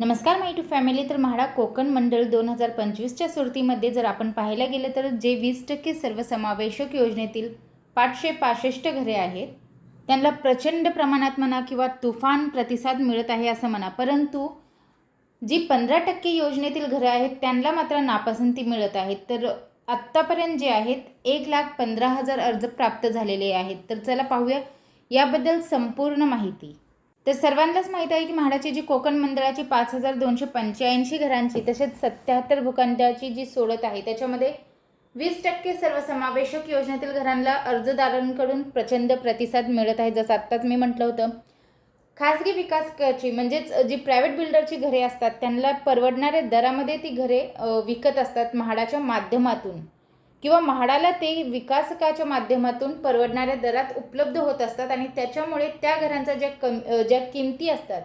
नमस्कार माय to family. तर म्हाडा कोकण मंडळ दोन हजार पंचवीसच्या सुरतीमध्ये जर आपण पाहायला गेलं तर जे वीस टक्के सर्वसमावेशक योजनेतील पाचशे पासष्ट घरे आहेत त्यांना प्रचंड प्रमाणात म्हणा किंवा तुफान प्रतिसाद मिळत आहे असं म्हणा. परंतु जी पंधरा टक्के योजनेतील घरं आहेत त्यांना मात्र नापसंती मिळत आहेत तर आत्तापर्यंत जे आहेत एक लाख पंधरा हजार अर्ज प्राप्त झालेले आहेत. तर चला पाहूया याबद्दल संपूर्ण माहिती. तर सर्वांनाच माहीत आहे की म्हाडाची जी कोकण मंडळाची पाच हजार दोनशे पंच्याऐंशी घरांची तसेच सत्याहत्तर भूखंडाची जी सोडत आहे त्याच्यामध्ये वीस टक्के सर्वसमावेशक योजनेतील घरांना अर्जदारांकडून प्रचंड प्रतिसाद मिळत आहे जसं आत्ताच मी म्हटलं होतं. खाजगी विकासकाची म्हणजेच जी प्रायव्हेट बिल्डरची घरे असतात त्यांना परवडणाऱ्या दरामध्ये ती घरे विकत असतात म्हाडाच्या माध्यमातून. किंवा म्हाडाला ते विकासकाच्या माध्यमातून परवडणाऱ्या दरात उपलब्ध होत असतात आणि त्याच्यामुळे त्या घरांच्या ज्या कम ज्या किमती असतात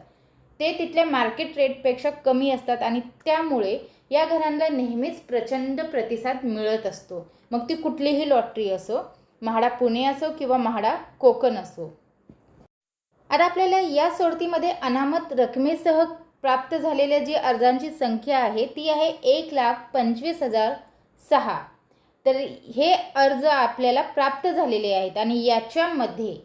ते तिथल्या मार्केट रेटपेक्षा कमी असतात आणि त्यामुळे या घरांना नेहमीच प्रचंड प्रतिसाद मिळत असतो. मग ती कुठलीही लॉटरी असो म्हाडा पुणे असो किंवा म्हाडा कोकण असो. आता आपल्याला या सोडतीमध्ये अनामत रकमेसह प्राप्त झालेल्या जी अर्जांची संख्या आहे ती आहे एक लाख पंचवीस हजार सहा. तर हे अर्ज आपल्याला प्राप्त झालेले आहेत आणि याच्यामध्ये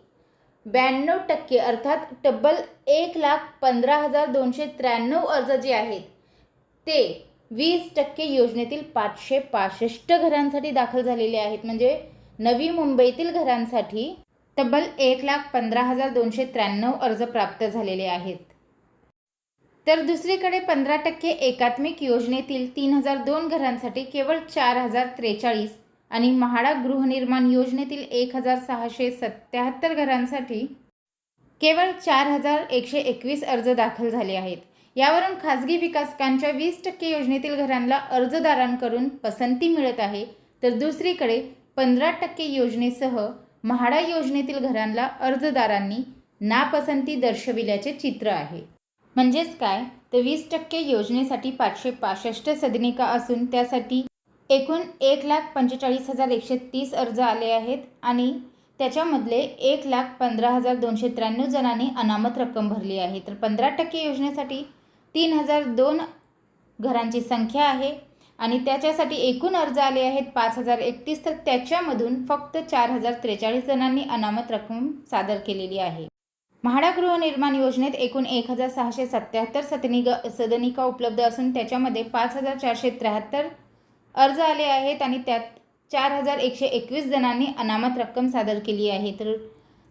ब्याण्णव टक्के अर्थात तब्बल एक लाख पंधरा हजार दोनशे त्र्याण्णव अर्ज जे आहेत ते वीस टक्के योजनेतील पाचशे पासष्ट घरांसाठी दाखल झालेले आहेत. म्हणजे नवी मुंबईतील घरांसाठी तब्बल एक लाख पंधरा हजार दोनशे त्र्याण्णव अर्ज प्राप्त झालेले आहेत. तर दुसरीकडे पंधरा टक्के एकात्मिक योजनेतील तीन हजार दोन घरांसाठी केवळ चार हजार त्रेचाळीस आणि म्हाडा गृहनिर्माण योजनेतील एक हजार सहाशे सत्याहत्तर घरांसाठी केवळ चार हजार एकशे एकवीस अर्ज दाखल झाले आहेत. यावरून खाजगी विकासकांच्या वीस टक्के योजनेतील घरांना अर्जदारांकडून पसंती मिळत आहे. तर दुसरीकडे पंधरा टक्के योजनेसह म्हाडा योजनेतील घरांना अर्जदारांनी नापसंती दर्शविल्याचे चित्र आहे. म्हणजेच काय? तर वीस टक्के योजनेसाठी पाचशे पासष्ट सदनिका असून त्यासाठी एकूण एक लाख पंचेचाळीस हजार एकशे तीस अर्ज आले आहेत आणि त्याच्यामधले एक लाख पंधरा हजार दोनशे त्र्याण्णव जणांनी अनामत रक्कम भरली आहे. तर पंधरा टक्के योजनेसाठी तीन हजार दोन घरांची संख्या आहे आणि त्याच्यासाठी एकूण अर्ज आले आहेत पाच हजार एकतीस. तर त्याच्यामधून फक्त चार हजार त्रेचाळीस जणांनी अनामत रक्कम सादर केलेली आहे. म्हाडा गृहनिर्माण योजनेत एकूण एक हजार सहाशे सत्याहत्तर सदनिक सदनिका उपलब्ध असून त्याच्यामध्ये पाच हजार चारशे त्र्याहत्तर अर्ज आले आहेत आणि त्यात चार हजार एकशे एकवीस जणांनी अनामत रक्कम सादर केली आहे. तर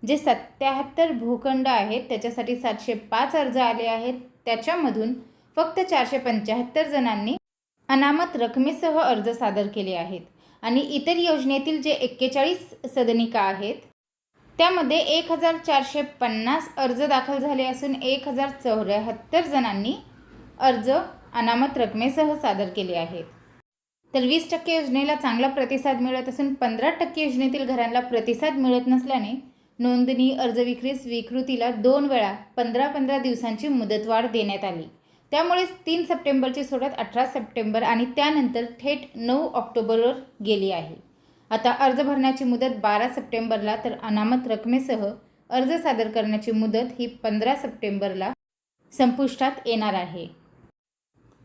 जे सत्याहत्तर भूखंड आहेत त्याच्यासाठी सातशे पाच अर्ज आले आहेत. त्याच्यामधून फक्त चारशे पंच्याहत्तर जणांनी अनामत रकमेसह अर्ज सादर केले आहेत. आणि इतर योजनेतील जे एक्केचाळीस सदनिका आहेत त्यामध्ये एक हजार चारशे पन्नास अर्ज दाखल झाले असून एक हजार चौऱ्याहत्तर जणांनी अर्ज अनामत रकमेसह सादर केले आहेत. तर वीस टक्के योजनेला चांगला प्रतिसाद मिळत असून पंधरा टक्के योजनेतील घरांना प्रतिसाद मिळत नसल्याने नोंदणी अर्ज विक्री स्वीकृतीला दोन वेळा पंधरा पंधरा दिवसांची मुदतवाढ देण्यात आली. त्यामुळेच तीन सप्टेंबरची सोडत अठरा सप्टेंबर आणि त्यानंतर थेट नऊ ऑक्टोबरवर गेली आहे. आता अर्ज भरण्याची मुदत बारा सप्टेंबरला तर अनामत रकमेसह अर्ज सादर करण्याची मुदत ही पंधरा सप्टेंबरला संपुष्टात येणार आहे.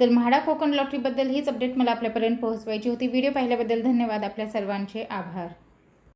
तर म्हाडा कोकण लॉटरीबद्दल हीच अपडेट मला आपल्यापर्यंत पोहोचवायची होती. व्हिडिओ पाहिल्याबद्दल धन्यवाद. आपल्या सर्वांचे आभार.